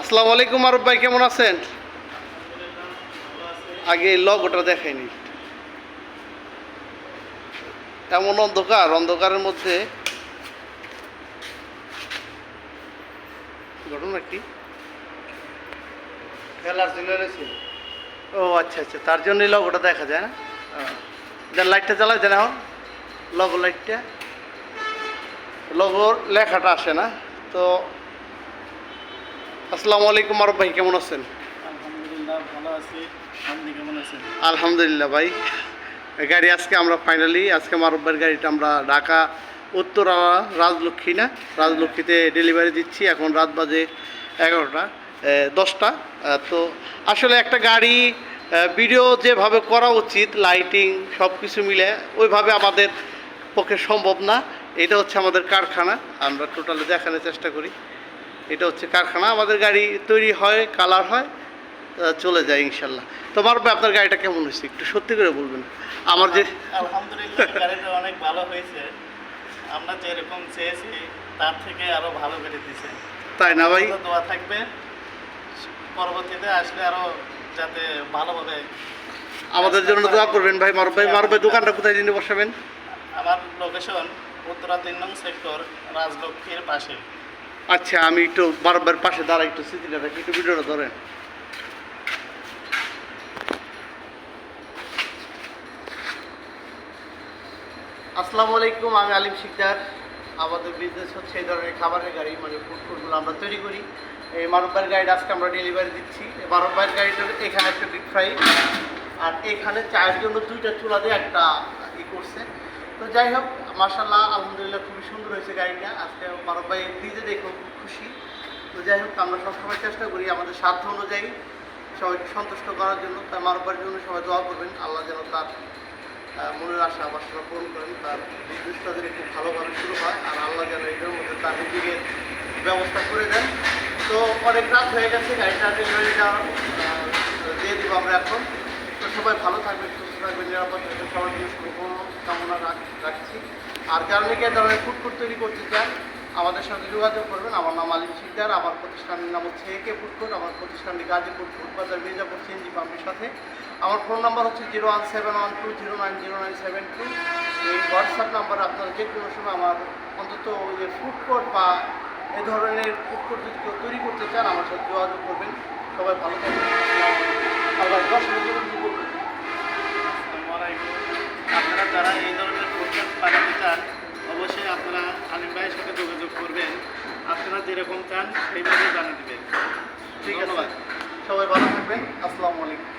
আসসালামু আলাইকুম আরব ভাই কেমন আছেন? আগে লগোটা দেখাইনি। এমন অন্ধকার অন্ধকারের মধ্যে ঘটনা কি? ও আচ্ছা আচ্ছা তার জন্যই লগোটা দেখা যায় না? দেন লাইটটা চালাই দেন এখন। লগো লাইটটা লগোর লেখাটা আসে না তো আসসালামু আলাইকুম আরব ভাই কেমন আছেন? আলহামদুলিল্লাহ ভালো আছি। কেমন আলহামদুলিল্লাহ ভাই। গাড়ি আজকে আমরা ফাইনালি আজকে মারব্বার গাড়িটা আমরা ঢাকা উত্তরা রাজলক্ষ্মী না? রাজলক্ষ্মীতে ডেলিভারি দিচ্ছি এখন রাত বাজে এগারোটা দশটা। তো আসলে একটা গাড়ি ভিডিও যেভাবে করা উচিত লাইটিং সব কিছু মিলে ওইভাবে আমাদের পক্ষে সম্ভব না। এটা হচ্ছে আমাদের কারখানা। আমরা টোটালি দেখানোর চেষ্টা করি। এটা হচ্ছে কারখানা আমাদের গাড়ি তৈরি হয় কালার হয় চলে যায় ইনশাল্লাহ। তোমার আপনার গাড়িটা কেমন হয়েছে? একটু সত্যি করে বলবেন। আমার যে আলহামদুলিল্লাহ গাড়িটা অনেক ভালো হয়েছে। আমরা যেরকম চেয়েছি তার থেকে আরও ভালো করে দিছে তাই না ভাই? দোয়া থাকবে। পরবর্তীতে আসলে আরও যাতে ভালোভাবে আমাদের জন্য দোয়া করবেন ভাই মারুফ ভাই। মারুফ ভাই দোকানটা কোথায় জেনে বসাবেন? আমার লোকেশন উত্তরা তিন নং সেক্টর রাজলক্ষ্মীর পাশে। আচ্ছা আমি একটু ভাইয়ের পাশে দাঁড়াই, একটু স্মৃতিটা রাখি একটু ভিডিওটা ধরেন। আসসালামু আলাইকুম, আমি আলিম শিকদার। আমাদের বিজনেস হচ্ছে এই ধরনের খাবারের গাড়ি মানে ফুড ফুডগুলো আমরা তৈরি করি। এই ভাইয়ের গাড়িটা আজকে আমরা ডেলিভারি দিচ্ছি। এই মারুফ ভাইয়ের গাড়িটার এখানে একটা ডিপ ফ্রাই আর এখানে চায়ের জন্য দুইটা চুলা দিয়ে একটা ই করছে। তো যাই হোক মার্শাল্লাহ আলহামদুলিল্লাহ খুবই সুন্দর হয়েছে গাড়িটা। আজকে মারুফ ভাই নিজে দেখে খুব খুশি। তো যাই হোক, আমরা সবসময় চেষ্টা করি আমাদের সাধ্য অনুযায়ী সবাইকে সন্তুষ্ট করার জন্য। তার মারুফ জন্য সবাই দোয়া করবেন। আল্লাহ যেন তার মনের আশা, বাসনা পূরণ করেন। তার বিজনেসটা যেন খুব ভালোভাবে শুরু হয় আর আল্লাহ যেন এটার মধ্যে তার নিজেকে ব্যবস্থা করে দেন। তো অনেক রাত হয়ে গেছে, গাড়িটা ডেলিভারিটা দিয়ে দিব আমরা এখন। তো সবাই ভালো থাকবেন থাকবেন নিরাপদ থাকবেন সবার জন্য শুভ কামনা রাখছি। আর নাকি এ ধরনের ফুডকোর্ট তৈরি করতে চান, আমাদের সঙ্গে যোগাযোগ করবেন। আমার নাম আলিম শিকদার আমার প্রতিষ্ঠানের নাম হচ্ছে একে ফুডকোর্ট আমার প্রতিষ্ঠানটি গাজীপুর ফুডবাজার মির্জাপুর, সিএনজি পাম্পের সাথে। আমার ফোন নাম্বার হচ্ছে zero one seven one two zero nine zero nine seven two. এই হোয়াটসঅ্যাপ নাম্বার আপনারা যে কোনো সময় আমার অন্তত ওই যে ফুডকোর্ট বা এ ধরনের ফুডকোর্ট যদি তৈরি করতে চান, আমার সাথে যোগাযোগ করবেন। সবাই ভালো থাকবেন। চান অবশ্যই আপনারা আলিম ভাইয়ের সাথে যোগাযোগ করবেন। আপনারা যেরকম চান সেইভাবে জানিয়ে দেবেন। ঠিক আছে। সবাই ভালো থাকবেন। আসসালামু আলাইকুম।